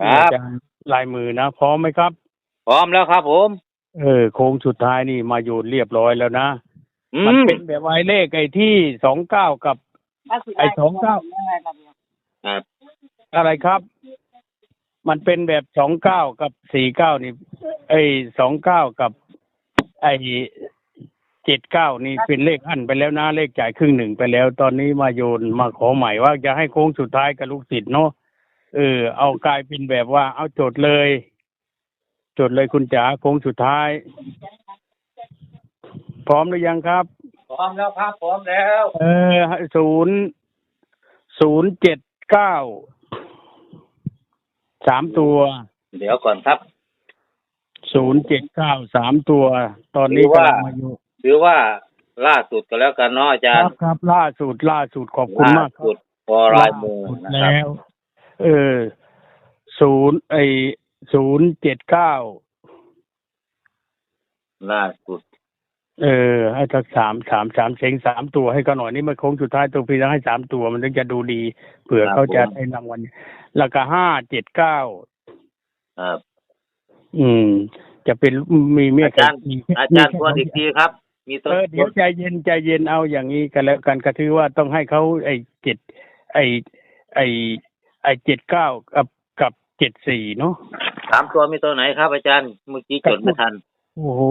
ครับอาจารย์ลายมือนะพร้อมไหมครับ พร้อมแล้วครับผม เออโค้งสุดท้ายนี่มาโยนเรียบร้อยแล้วนะอืมันมเป็นแบบไว้เลขไอ้ที่สองเก้ากับ ไอ้สองเก้า ครับอะไรครับ มันเป็นแบบสองเก้ากับสี่เก้านี่ไอ้สองเก้ากับ ไอ้เจ็ดเก้านี่เป็นเลขอันไปแล้วนะ เลขจ่ายครึ่งหนึ่งไปแล้ว ตอนนี้มาโยนมาขอใหม่ว่าจะให้โค้งสุดท้ายกับลูกศิษย์เนาะ เออ เอากลายเป็นแบบว่า เอาโจทย์เลยโจทย์เลยคุณจ๋าโค้งสุดท้าย พร้อมหรือยังครับ พร้อมแล้วครับพร้อมแล้ว เออศูนย์ศูนย์เจ็ดเก้าสามตัว เดี๋ยวก่อนครับศูนย์เจ็ดเก้าสามตัว ตอนนี้หรือว่ากำลังมาอยู่ถือว่าล่าสุดก็แล้วกันเนาะอาคจารรับย์ครับ ล่าสุดล่าสุดขอบคุณมากคล่สุรับดพอลายมือล่สุดนะครับแล้ว เออศูนย์ไอศูนย์เจ็ดเก้าล่าสุด เออ ให้สักสามสามสามเชงสามตัวให้เขาหน่อยนี่มันโค้งสุดท้ายตัวพี่ต้องให้สามตัวมันถึงจะดูดีเผื่อเขาจะได้รางวัลแล้วก็ห้าเจ็ดเก้าครับอืม จะเป็นมีเมฆอาจารย์มีอาจารย์ทวนอีกทีครับ มีต้นเออเดี๋ยวใจเย็นใจเย็นเอาอย่างนี้กันแล้วกันก็ถือว่าต้องให้เขาไอ้เจ็ดไอ้ไอ้ ไอ้เจ็ดเก้ากับกับเจ็ดสี่เนาะสามตัวมีตัวไหนครับอาจารย์เมื่อกี้จดไม่ทัน โอ้โห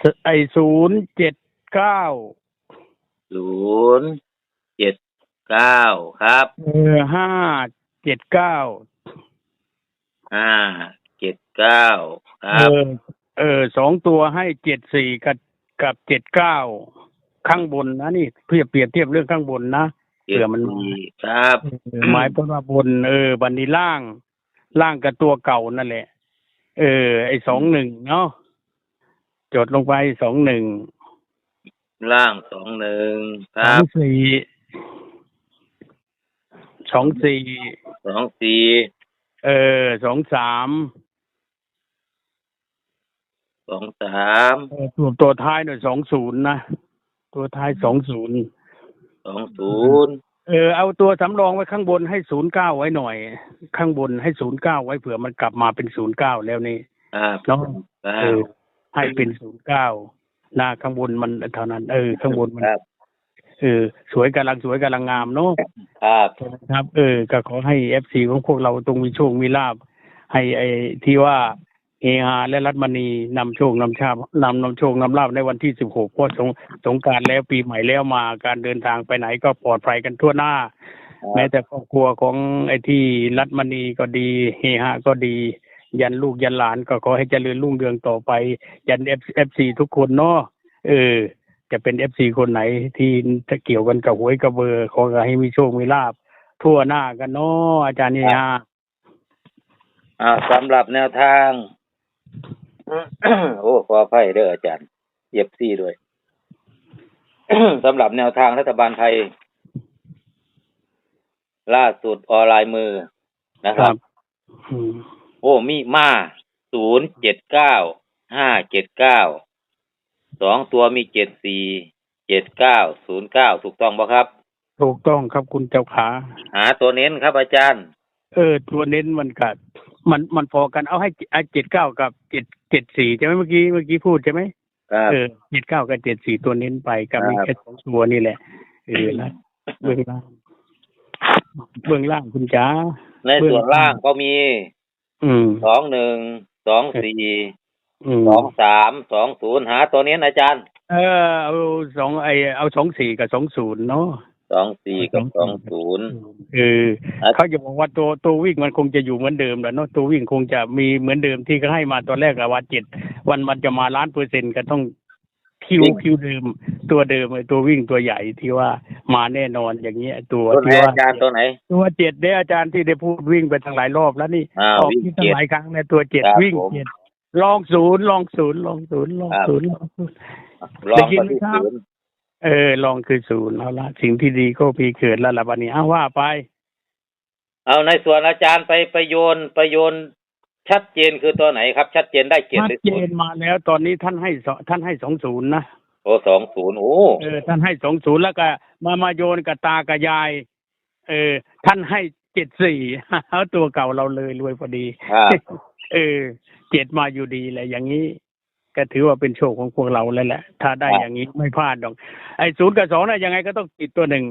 สไอ้ศูนย์เจ็ดเก้าศูนย์เจ็ดเก้าครับเออห้าเจ็ดเก้าห้าเจ็ดเก้าคเอรับอเออสองตัวให้เจ็ดสี่กับกับเจ็ดเก้าข้างบนนะนี่เพื่อเปรียบเทียบเรื่องข้างบนนะ เจ็ดเผื่อมันสี่ครับเออหมายความว่าบนเออบันนี้ล่าง ล่างกับตัวเก่านั่นแหละ เออ ไอ้สองหนึ่งเนาะจดลงไปสองหนึ่งล่างสองหนึ่งคสอรังบสี่สองสี่สองสี่เออสองสามสองสามเออตัวตัวท้ายหน่อยสองศูนย์นะตัวท้ายสองศูนย์ สองศูนย์ เออเอาตัวสำรองไว้ข้างบนให้ศูนย์เก้าไว้หน่อย ข้างบนให้ศูนย์เก้าไว้เผื่อมันกลับมาเป็นศูนย์เก้าแล้วนี่ครับเนาะครัเอบอให้เป็นศูนย์เก้าหน้าข้างบนมันเท่านั้น เออ ข้างบนมันครับเออสวยกำลังสวยกำลังงามเนาะครับครับ เออ ก็ขอให้เอฟซีของพวกเราตรงมีโชคมีลาบให้ไอ้ที่ว่า เฮฮาและรัตมณีนำโชคนำชาบนำนำโชคนำลาบในวันที่สิบหกเพราะสงสงกรารแล้วปีใหม่แล้วมาการเดินทางไปไหนก็ปลอดภัยกันทั่วหน้า แม้แต่ครอบครัวของไอ้ที่รัตมณีก็ดีเฮฮาก็ดี ยันลูกยันหลานก็ขอให้เจริญรุ่งเรืองต่อไป ยันเอฟเอฟซีทุกคนเนาะเออ จะเป็นเอฟซีคนไหนที่จะเกี่ยวกันกับหวยกับเบอร์ขอให้มีโชคมีลาบทั่วหน้ากันเนาะอาจารย์เฮฮาอ่าสำหรับแนวทาง โอ้ขออภัยเด้ออาจารย์เย็บซี่ด้วยสำหรับแนวทางรัฐบาลไทย ล่าสุดออนไลน์มือนะครับอืมโอ้มีมาศูนย์เจ็ดเก้าห้าเจ็ดเก้าสองตัวมีเจ็ดสี่เจ็ดเก้าศูนย์เก้าถูกต้องป่ะครับ ถูกต้องครับคุณเจ้าขา หาตัวเน้นครับอาจารย์ เออ ตัวเน้นมันกัด มันมันพอกันเอาให้เจ็ดเก้ากับเจ็ดเจ็ดสี่ใช่ไหมเมื่อกี้เมื่อกี้พูดใช่ไหมครับเออเจ็ดเก้ากับเจ็ดสี่ตัวเน้นไปกับมีครับแค่สองตัวนี่แหละเออนะเบื้องล่างเบื้องล่างคุณจ๋าในส่วนล่างก็มีอืมสองหนึ่งสองสี่อืมสองสามสองศูนย์หาตัวเน้นอาจารย์ เออเอาสองไอเอาสองสี่กับสองศูนย์เนาะ สองสี่กับสองศูนย์เออเขาจะบอกว่าตัวตัววิ่งมันคงจะอยู่เหมือนเดิมแหละเนาะตัววิ่งคงจะมีเหมือนเดิมที่เขาให้มาตอนแรกอะว่าเจ็ดวันมันจะมาล้านเปอร์เซ็นต์ก็ต้องคิวคิวเดิม ตัวเดิมไอ้ตัววิ่งตัวใหญ่ที่ว่ามาแน่นอนอย่างเงี้ยตัวตัวไหนที่ว่าอาจารย์ตัวไหน ตัวเจ็ดเนี่ยอาจารย์ที่ได้พูดวิ่งไปทั้งหลายรอบแล้วนี่อ่าออกวิ่งที่ตั้งเจ็ดหลายครั้งเนี่ยตัวเจ็ดครับวิ่งผมเจ็ดลองศูนย์ลองศูนย์ลองศูนย์ลองครับศูนย์ลองศูนย์ลองได้ยินปไหมฏิครับศูนย์ เออลองคือศูนย์เอาละสิ่งที่ดีก็พีเกิดแล้วล่ะวันนี้อ้าว่าไป เอาในส่วนอาจารย์ไปไปโยนไปโยนชัดเจนคือตัวไหนครับ ชัดเจนได้เจ็ดชัดหรือเจศูนนย์มาแล้ว ตอนนี้ท่านให้สองท่านให้สองศูนย์นะโอ้สองศูนย์โอ้เออท่านให้สองศูนย์แล้วก็ มามาโยนกับตากับยาย เออ ท่านให้เจ็ดสี่ตัวเก่าเราเลยรวยพอดีครับเออเจ็ดมาอยู่ดีเลยอย่างนี้ ก็ถือว่าเป็นโชคของพวกเราแล้วแหละ ถ้าได้ครับอย่างนี้ไม่พลาดหรอก ไอ้ศูนย์กับสองนะยังไงก็ต้องติดตัวหนึ่ง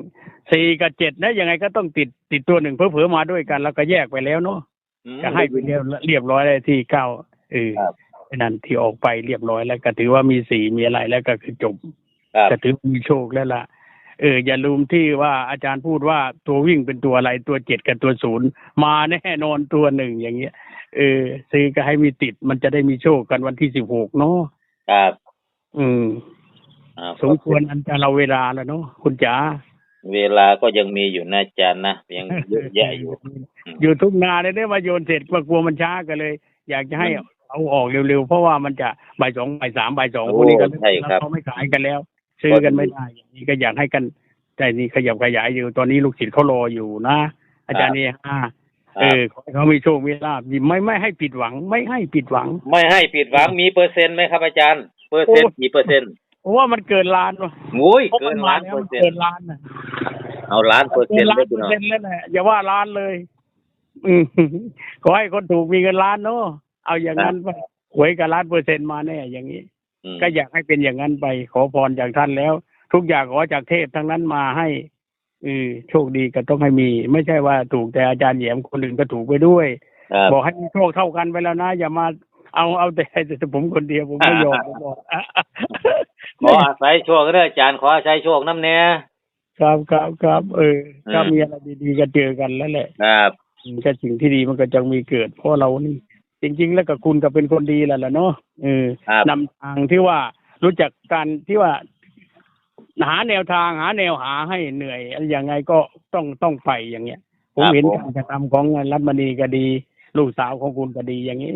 สี่กับเจ็ดนะยังไงก็ต้องติดติดตัวหนึ่งเพื่อๆมาด้วยกัน แล้วก็แยกไปแล้วเนาะอืมก็ให้ไปเรียบเรียบร้อยเลยที่เก้าเออครับไอ้นั่นที่ออกไปเรียบร้อยแล้วก็ถือว่ามีสีมีอะไรแล้วก็คือจบครับก็ถือมีโชคแล้วล่ะเอออย่าลืมที่ว่าอาจารย์พูดว่าตัววิ่งเป็นตัวอะไรตัวเจ็ดกับตัวศูนย์มาแน่นอนตัวหนึ่งอย่างเงี้ย เออซื้อก็ให้มีติด มันจะได้มีโชคกันวันที่สิบหกเนาะครับ อืมอ่าสมควรอันจะเราเวลาแล้วเนาะคุณจ๋าเวลาก็ยังมีอยู่นะอาจารย์นะยังเยอะแยะอยู่ อยู่ทุกนาเลยได้มาโยนเสร็จกลัวมันช้ากันเลย อยากจะให้อืมเอาออกเร็วๆเพราะว่ามันจะบ่ายสองบ่ายสามบ่ายสองโอ้พวกนี้ก็ใช่ครับเขาไม่ขายกันแล้ว ซื้อกันไม่ได้อย่างนี้ก็อยากให้กันแต่นี่ขยับขยายอยู่ตอนนี้ลูกศิษย์เขารออยู่นะ อาจารย์นี่ฮะ เออขอให้เขามีโชคมีลาบไม่ไม่ให้ผิดหวัง ไม่ให้ผิดหวัง ไม่ให้ผิดหวังมีเปอร์เซ็นต์ไหมครับอาจารย์ เปอร์เซ็นต์โอ้กี่เปอร์เซ็นต์เพราะว่ามันเกินล้านว่ะโอ้ยเพราะเกิมันนมาล้านแล้วเปอมันร์เซ็นเกินต์ล้านนะเอาล้านเปอร์เซ็เกินนต์ล้าเลยนพี่เปอน้อร์งเซ็นต์แล้วแหละอย่าว่าล้านเลยอืมขอให้คนถูกมีเงินล้านเนาะเอาอย่างนั้นไปหวยกับล้านเปอร์เซ็นต์มาแน่อย่างนี้อืมก็อยากให้เป็นอย่างนั้นไป ขอพรจากท่านแล้ว ทุกอย่างขอจากเทพทั้งนั้นมาให้เออโชคดีก็ต้องให้มี ไม่ใช่ว่าถูกแต่อาจารย์แหยมคนอื่นก็ถูกไปด้วย ครับบอกให้มีโชคเท่ากันไปแล้วนะ อย่ามาเอาเอาแต่แต่ผมคนเดียวผมไม่ยอมผมบอกขออาศัยโชคก็ได้อาจารย์ขออาศัยโชคน้ำเนี้ยครับครับครับเอออืมถ้ามีอะไรดีๆก็เจอกันแล้วแหละ ครับอืมก็สิ่งที่ดีมันก็จะมีเกิด เพราะเรานี่ จริง ๆ แล้วก็คุณก็เป็นคนดีแล้วล่ะเนาะเออครับ นำทางที่ว่ารู้จักการที่ว่า หาแนวทางหาแนวหาให้เหนื่อยอะไรยังไงก็ต้องต้องไปอย่างเงี้ย ผมเห็นการกระทำของรัฐมนีก็ดี ลูกสาวของคุณก็ดีอย่างนี้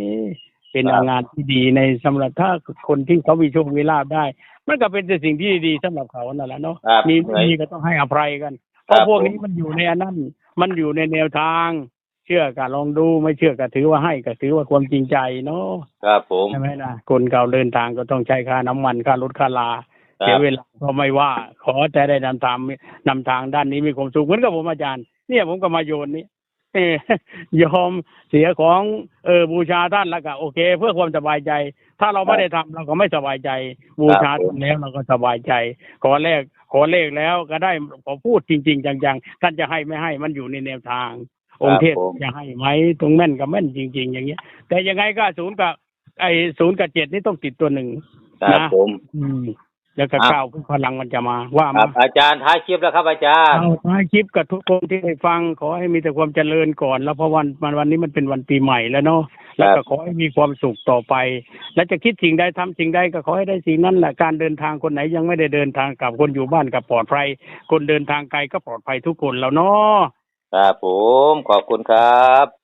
เป็นงานที่ดีในสำหรับถ้าคนที่เขามีโชคมีลาภได้ มันก็เป็นแต่สิ่งที่ดีสำหรับเขานั่นแหละเนาะ ครับมีไม่มีก็ต้องให้อภัยกัน เพครัราะบพวกผมนี้มันอยู่ในอันนั้น มันอยู่ในแนวทาง เชื่อก็ลองดูไม่เชื่อก็ถือว่าให้ก็ถือว่าความจริงใจเนาะครับผม ใช่ไหมนะคนเก่าเดินทางก็ต้องใช้ค่าน้ำมันค่ารถค่าลาค เสีรัยบเวลาก็ไม่ว่า ขอแต่ได้นำทางนำทางด้านนี้มีความสุขเหมือนกับผมอาจารย์ เนี่ยผมก็มาโยนนี้เออยอมเสียของเออบูชาท่านแล้วก็โอเค เพื่อความสบายใจ ถ้าเราไม่ได้ทำเราก็ไม่สบายใจ บูชาท่านแล้วเราก็สบายใจ ขอเลขขอเลขแล้วก็ได้ขอพูดจริง ๆ จังๆท่านจะให้ไม่ให้มันอยู่ในแนวทาง องค์เทพจะให้ไหมตรงแม่นกับแม่นจริง ๆ อย่างเงี้ย แต่ยังไงก็ศูนย์กับไอ้ศูนย์กับเจ็ดนี่ต้องติดตัวหนึ่งครับนะผมอืม แล้วก็อะก้าวขึ้นพลังมันจะมา ว่าครัมาบอาจารย์ท้ายคลิปแล้วครับอาจารย์ เอาท้ายคลิปกับทุกคนที่ได้ฟัง ขอให้มีแต่ความเจริญก่อน แล้วเพราะวันวันวันนี้มันเป็นวันปีใหม่แล้วเนาะแล้วก็ขอให้มีความสุขต่อไป แล้วจะคิดสิ่งใดทำสิ่งใดก็ขอให้ได้สิ่งนั้นแหละการเดินทางคนไหนยังไม่ได้เดินทางกลับคนอยู่บ้านกับปลอดภัย คนเดินทางไกลก็ปลอดภัยทุกคนแล้วเนาะ ครับผมขอบคุณครับ